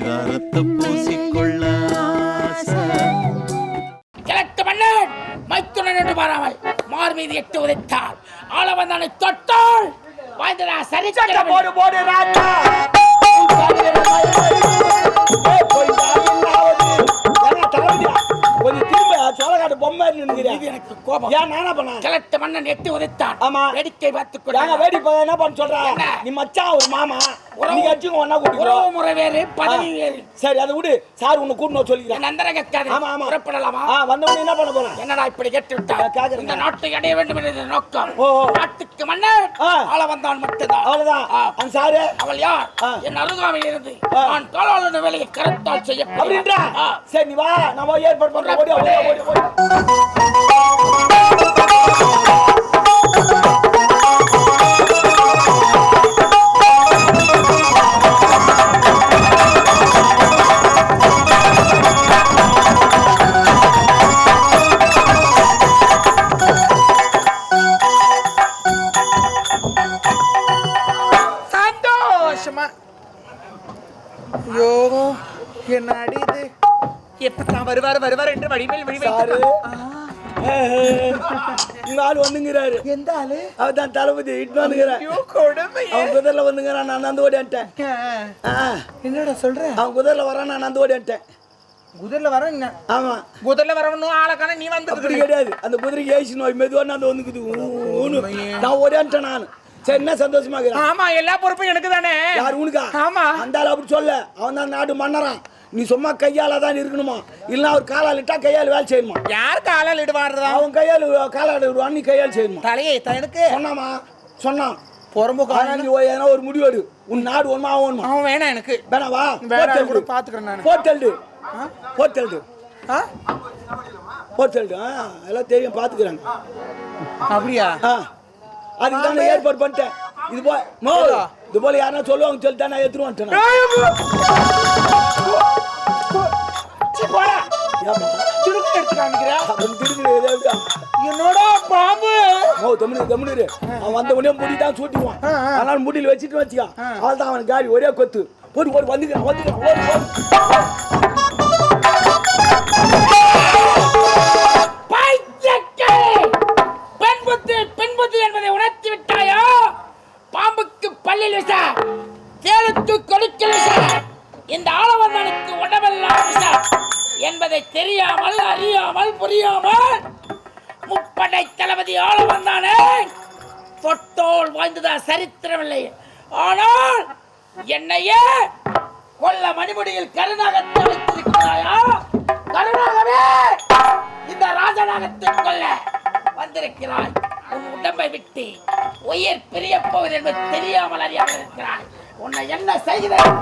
பரிதாரத்தை பூசிக்கொள்ள. கிழக்கு மன்னன் மைத்துனன் என்று பாராமல் மார் மீது எட்டு உதைத்தால் ஆளவந்தானை தொட்டால் வாய்ந்ததா சரி போடு போடு ராஜா. எனக்கு கோபம். ஏன் நானா பண்ண கிழட்டு மன்னன் எட்டு உதைத்தான். ஆமா. வேடிக்கை பார்த்துக் நாங்க கொண்டு வேடி போய் என்ன பண்ண சொல்ற? நீ மச்சான் ஒரு மாமா. உறவு- அடிச்சுங்க ஒன்னா உறவு முறை வேறு பதவி வேறு. சரி அதை விடு. சார் உன்னை கூட்டணும் சொல்லிக்கிறேன். அந்தர கேட்காது ஆமா ஆமா. புறப்படலாமா? ஆ வந்தவொடனே என்ன பண்ண என்னடா இப்படி கேட்டு நான் கேக்குறேன். இந்த நாட்டை அடைய வேண்டும் என்ற நோக்கம். ஓ. நாட்டுக்கு மன்னன் ஆ. ஆள வந்தான் மட்டும்தான். அவ்வளவுதான். அந்த சாரு? அவள் யார். என் அருகாமையில் இருந்து. நான் காலாளன வேலையை கருத்தால் அப்படின்றா? செய்ய சரி நீ வா. நம்ம ஏற்பாடு பண்றோம் ஓடி ஓடி ஓடி ஓடி. உங்க ஆள் வந்துங்கிறாரு எந்த ஆளு அவர் தான் தளபதி இட்டு கொடுமை அவன் குதிரைல வந்துங்கிறான் நான் நந்து ஓடிட்டேன் என்னடா சொல்ற அவன் குதிரைல வரான் நான் நந்து ஓடிட்டேன் குதிரைல வர ஆமா குதிரைல வரவனும் ஆளக்கான நீ வந்து அப்படி கிடையாது அந்த குதிரைக்கு ஏசி நோய் மெதுவா நான் வந்துக்குது நான் ஓடிட்டேன் நான் சரி என்ன சந்தோஷமா இருக்கிறான் ஆமா எல்லா பொறுப்பும் எனக்கு தானே யார் உனக்கா ஆமா அந்த ஆள் அப்படி சொல்ல அவன் தான் நாடு மன்னரான் நீ சும்மா கையால தான் இருக்கணுமா? இல்லைன்னா அவர் காலால் இட்டா கையால் வேலை செய்யணுமா? யார் காலால் இடுவாடுறதா அவன் கையால் காலால் விடுவான் நீ கையால் செய்யணுமா? தலையை எனக்கு சொன்னாமா? சொன்னான். பொறும்பு ஆனா நீ ஒரு எதனா ஒரு முடிவு எடு. உன் நாடு ஒன்றுமா ஆகணுமா அவன் வேணாம் எனக்கு. வேணாவா ஆள் கூட போத்தல்டு பாத்துக்கிறேன் நான். ஆ? போத்தல்டு ஆ? எல்லாம் தெரியும் பார்த்துக்கிறாங்க. அப்படியா? ஆ. அதுக்கு தான் நான் ஏற்பாடு பண்ணிட்டேன். இது போ இது போல யாரா சொல்லுவாங்க சொல்லிட்டு நான் சீ, போடா? துடுக்கு எடுத்து காமிக்கிற? அவன் திரும்பி எதாவது என்னோட பாம்பு? ஓ தமிழ் தமிழ் அவன் வந்த உடனே முடி தான் ஆ. அதனால முடியில் வச்சுட்டு வச்சுக்கான் அவள் தான் அவன் காரி ஒரே கொத்து. போட்டு ஓடி வந்துக்கிறான் வந்துக்கிறான். தொட்டோல் வாய்ந்ததா சரித்திரமில்லை. ஆனால் என்னையே கொல்ல மணிமுடியில் கருணாகத்தை வைத்திருக்கிறாயா? கருணாகவே இந்த ராஜநாகத்தை கொல்ல வந்திருக்கிறாய். உன் உடம்பை விட்டு உயிர் பிரிய போவது என்பது தெரியாமல் அறியாமல் இருக்கிறாய். உன்னை என்ன செய்கிறேன்?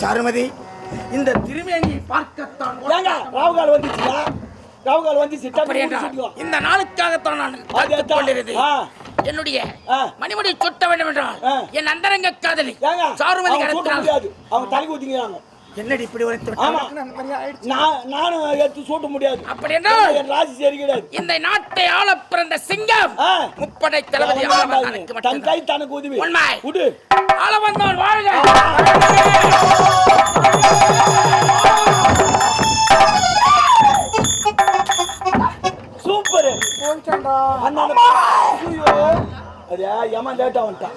சாருமதி இந்த திருமேனியை பார்க்கத்தான் ஏங்க ராவுகால் வந்துச்சுயா? ராவுகால் வந்துச்சு இந்த நாளுக்காகத்தான் நான் கொண்டிருந்தேன். என்னுடைய ஆ. மணிமுடி சுட்ட வேண்டும் என்றால். என் அந்தரங்க காதலி சாருமதி அவங்க தலைக்கு ஊத்திக்கிறாங்க. என்னடி இப்படி? நான் நானும் எடுத்து சூட்ட முடியாது. அப்படி என்றால் என் ராசி சரி கிடையாது. இந்த நாட்டை ஆள பிறந்த சிங்கம். முப்படை தளபதி தன். கை தனக்கு உதவி. உண்மை. விடு ஆள வந்தவன் வாழ்க சூப்பர். அது ஏமா லேட்டா வந்துட்டான்.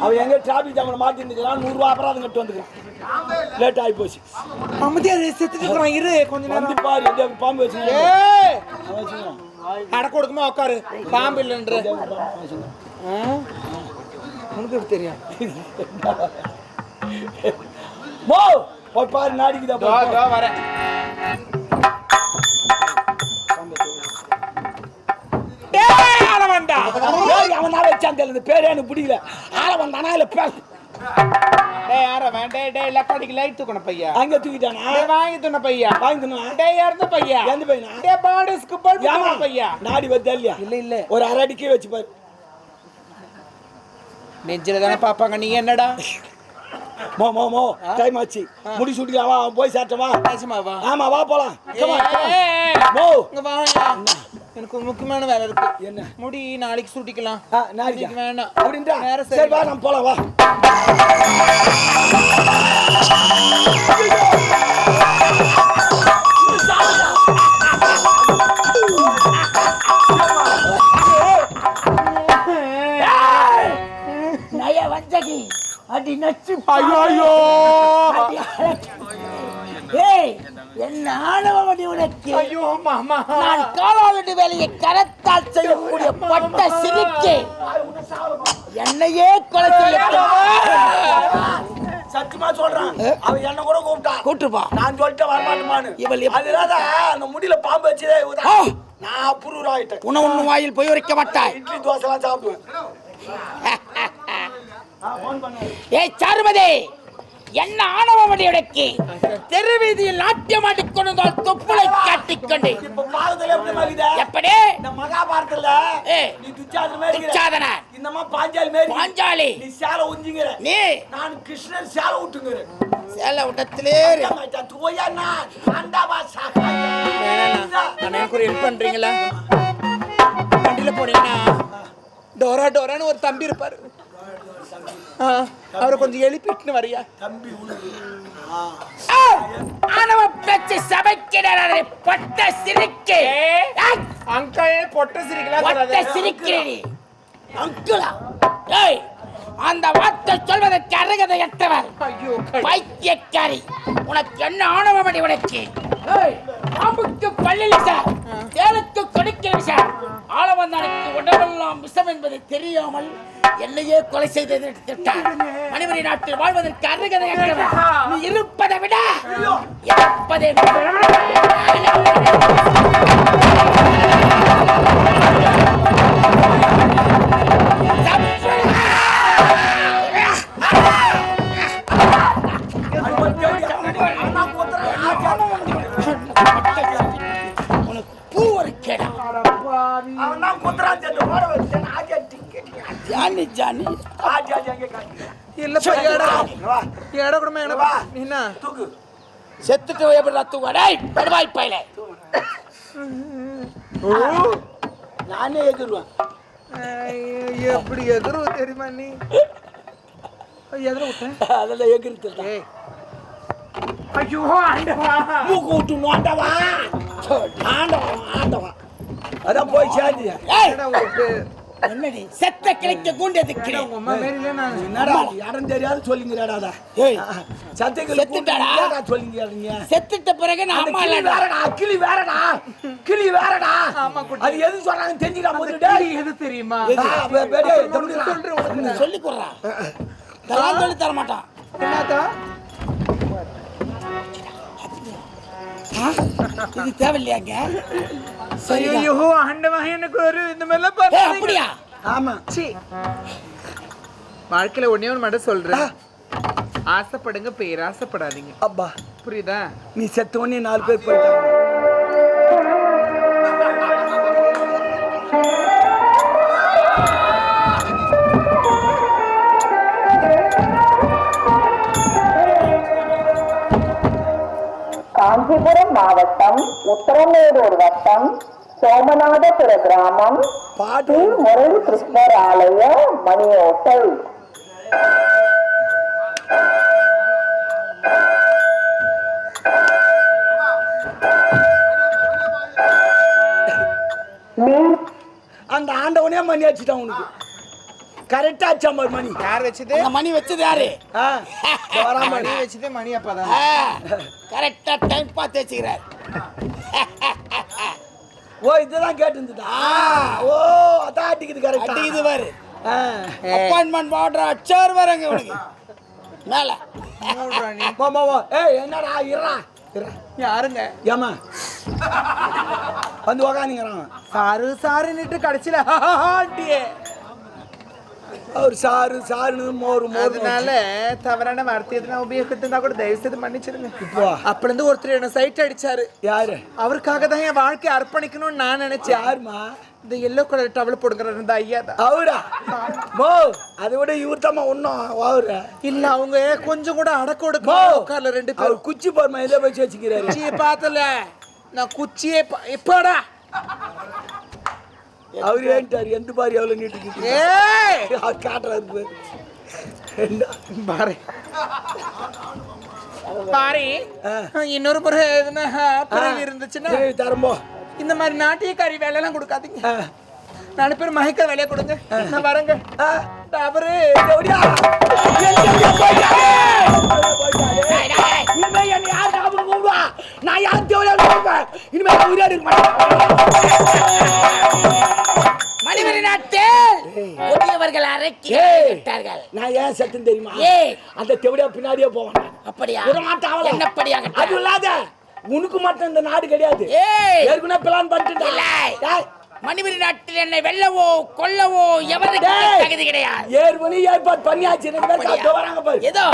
அவன் எங்க டிராபிக் ஜாமில் மாட்டிருந்துக்கிறான் நூறுரூவா அபராதம் கட்டு வந்துக்கிறான். லேட் ஆகி போச்சு. செத்துட்டு இரு கொஞ்ச நேரம். பாரு எந்த பாம்பு வச்சுக்கிறான் ஏய்! அவன் வச்சுக்கிறான் அட கொடுக்குமா உட்காரு. பாம்பு இல்லைன்ற? உனக்கு தெரியும்? மோ போய் பாரு நாடிக்குதா வரேன். டேய் ஆளவண்டா பேர் அவன் தான் வச்சான் தெரியல பேரே எனக்கு பிடிக்கல. ஆள வந்தானா இல்ல பேச டேய் ஆறவன் டேய் டேய் லெப்படிக்கு லைட் தூக்கணும் பையா அங்க தூக்கிட்டானா? டேய் வாங்கி துண்ண பையா வாங்கினா டேய் இறந்த பையா எந்த பையனா? டேய் பாடிஸ்க்கு பல்பு பையா நாடி வந்தா இல்லையா? இல்ல இல்ல. ஒரு அரை அடிக்கே வச்சு பாரு. நெஞ்சில தானே பாப்பாங்க நீ என்னடா? மோ மோ மோ டைம் ஆச்சு. முடி சுட்டிக்கலாம் வா அவன் போய் சாட்டவா நிஜமாவா ஆமா வா போலாம். மோ. இங்க எனக்கு ஒரு முக்கியமான வேலை இருக்கு. என்ன? முடி நாளைக்கு சுட்டிக்கலாம் நாளைக்கா? வேண்டாம் அப்படின்ட்டா நேரம் சரி. வா நம்ம போலாம் வா. நய வஞ்சகி. அடி நச்சு ஐயோ. ஏய் என்ன ஆணவமடி உனக்கு ஐயோ மாமா. நான் காலாவடி வேலையை கரத்தால் செய்யக்கூடிய பட்ட சிரிக்கே. என்னையே கொலை செய்ய சத்தியமா சொல்றான். அவன் என்ன கூட கூட்டுப்பா. நான் சொல்லிட்டு வரமாட்டேமான்னு இவள் அதுதான் அந்த முடியல பாம்பு வச்சதே! நான் அப்ரூவ் ஆயிட்டேன் உணவு வாயில் போய் உரைக்க மாட்டாய். இட்லி தோசை எல்லாம் சாப்பிடுவேன் ஏய் சாருமதி என்ன ஆணவமடி உனக்கு? தெரு வீதியில் நாட்டியம் ஆடிக்கொண்டால் தொப்புளை காட்டிக்கொண்டு இப்ப பாகத்துல எப்படி மகிதா எப்படி? இந்த மகாபாரதத்துல. நீ துச்சாதன மாதிரி. துச்சாதன. இந்த மாதிரி பாஞ்சாலி மாதிரி பாஞ்சாலி. நீ சேலை உஞ்சிங்கிற நீ. நான் கிருஷ்ணன் சேலை விட்டுங்கிற சேல விட்டத்திலே. தூயா நான்? ஆண்டாவா வேணாண்ணா. அண்ணா எனக்கு ஒரு ஹெல்ப் பண்றீங்களா? வண்டியில போனீங்கன்னா டோரா டோரான்னு ஒரு தம்பி இருப்பாரு. அவரை கொஞ்சம் எழுப்பிட்டுன்னு வரியா? தம்பி உனக்கு. ஆ! ஆணவ பேச்சு சபைக்கிறாரே பட்ட சிரிக்கு. அங்கிள் பொட்ட சிரிக்கலாம் ஏய் அந்த வார்த்தை சொல்வதற்கு அருகதையற்றவர் ஐயோ பைத்தியக்காரி. உனக்கு என்ன ஆணவமடி உனக்கு? ஏய், பல்லில் சார் சார் ஆளவந்தானுக்கு உடம்பெல்லாம் விஷம் என்பது தெரியாமல் என்னையே கொலை செய்தது திட்டார். மணிமணி நாட்டில் வாழ்வதற்கு அருகதை நீ இருப்பதை விட இறப்பதை என்ன தூக்கு. செத்துட்டு எப்படி ரத்து டேய் பெருவாய் பையல. நானே எகிருவேன் ஐயோ, எப்படி எதிரும் தெரியுமா நீ? எதிர விட்டேன். அதெல்லாம் எகிருத்து ஐயோ ஆண்டவா. மூக்கு விட்டு நோண்டவா ஆண்டவா. ஆண்டவா. அதான் போய் சேர்ந்து என்னடா? செத்த கிளைக்க கூண்டது கிளை? உங்க அம்மா மாரில நான் என்னடா? இடம் தெரியாது சொல்லிங்கிறாடா ஏய் சத்தைக்கு செத்துட்டாடா? சொல்லிங்கிறீங்க. செத்துட்ட பிறகு நான் அம்மா வேறடா கிளி வேறடா. கிளி வேறடா. அது எது சொல்றாங்க தெரிஞ்சுடா முதல்ல எது தெரியுமா. சொல்லி கொடுறா? சொல்லி தர மாட்டான். என்னத்தா? ஆ? இது தேவையில்லையாங்க ஐயோ ஆண்டவா எனக்கு ஒரு இந்த மாதிரிலாம் பண்ணாதீங்க. அப்படியா? ஆமா. சீ. வாழ்க்கையில ஒண்ணே ஒன்று மட்டும் சொல்றேன். ஆசைப்படுங்க பேராசைப்படாதீங்க. அப்பா. புரியுதா? நீ செத்த உடனே நாலு பேர் போயிட்டாங்க. மாவட்டம் உத்தரமேரூர் வட்டம் சோமநாதபுர கிராமம் பாட்டு. ஸ்ரீ முரளி கிருஷ்ணர் ஆலய மணியோட்டை. நீ அந்த ஆண்டவனே மணி அடிச்சிட்டான் உனக்கு. கரெக்டா அடிச்சா பாரு மணி. யார் வச்சது? அந்த மணி வச்சது யாரு. மணி வச்சது மணி அப்பதான் கரெக்டா டைம் பார்த்து வச்சுக்கிறார். ஓ இதுதான் கேட்டு இருந்ததா? ஓ அதான் அடிக்குது கரெக்டா அடிக்குது பாரு. அப்பாயின்மெண்ட் ஆர்டர் அச்சார் வரங்க உனக்கு மேல. மூடுறா நீ? வா வா வா. ஏய் என்னடா இருடா. இருடா. யாருங்க ஏமா வந்து உக்காந்துங்கிறான் சாரு சாருன்னுட்டு கடைசியில ஆண்டியே. அவர் சாரு மோரு மோரு அதனால தவறான வார்த்தை எதுனா உபயோகித்திருந்தா கூட தயவு செய்து மன்னிச்சிருங்க. அப்பல இருந்து ஒருத்தர் என்ன சைட் அடிச்சாரு. யாரு? அவருக்காக தான் என் வாழ்க்கையை அர்ப்பணிக்கணும்னு நான் நினைச்சேன். யாருமா இந்த எல்லோ கலர் டவல் போடுங்கிற இந்த ஐயா தான். அவரா? மோ அதை விட இவர் தான் ஒன்றும் அவரு. இல்ல அவங்க கொஞ்சம் கூட அடக்க ஒடுக்க உட்கார்ல ரெண்டு அவர் பேரும் குச்சி போர்மா இதை வச்சு வச்சுக்கிறாரு? குச்சியை பார்த்தல. நான் குச்சியே பா- எப்படா? அவர் ஏன்ட்டார் எந்த பாரு எவ்வளோ நீட்டுக்கு ஏய்! காட்டுறாரு பாரு. பாரு. இன்னொரு முறை எதுனா பிறவி இருந்துச்சுன்னா தரம்போ இந்த மாதிரி நாட்டியக்காரி வேலையெல்லாம் கொடுக்காதீங்க. நாலு பேர் மயக்க வேலையை கொடுங்க. நான் வரேங்க. அவரு இனிமே என்னை யார் ஞாபகம்? நான் யார் தேவையா இருப்பேன்? இனிமே நான் உயிரோடு இருக்க மாட்டேன். கொடியவர்கள் அரைக்கி விட்டார்கள். நான் ஏன் செத்துன்னு தெரியுமா? ஏ அந்த தெவிடியா பின்னாடியே போவேன் அப்படியா? விடமாட்டாவல என்னப்படியா அது இல்லாத உனக்கு மட்டும் இந்த நாடு கிடையாது. ஏற்கனவே பிளான் பண்ணிட்டு மணிமணி நாட்டில் என்னை வெல்லவோ கொல்லவோ எவருக்கு தகுதி கிடையாது. ஏற்கனவே ஏற்பாடு பண்ணியாச்சு. ஏதோ?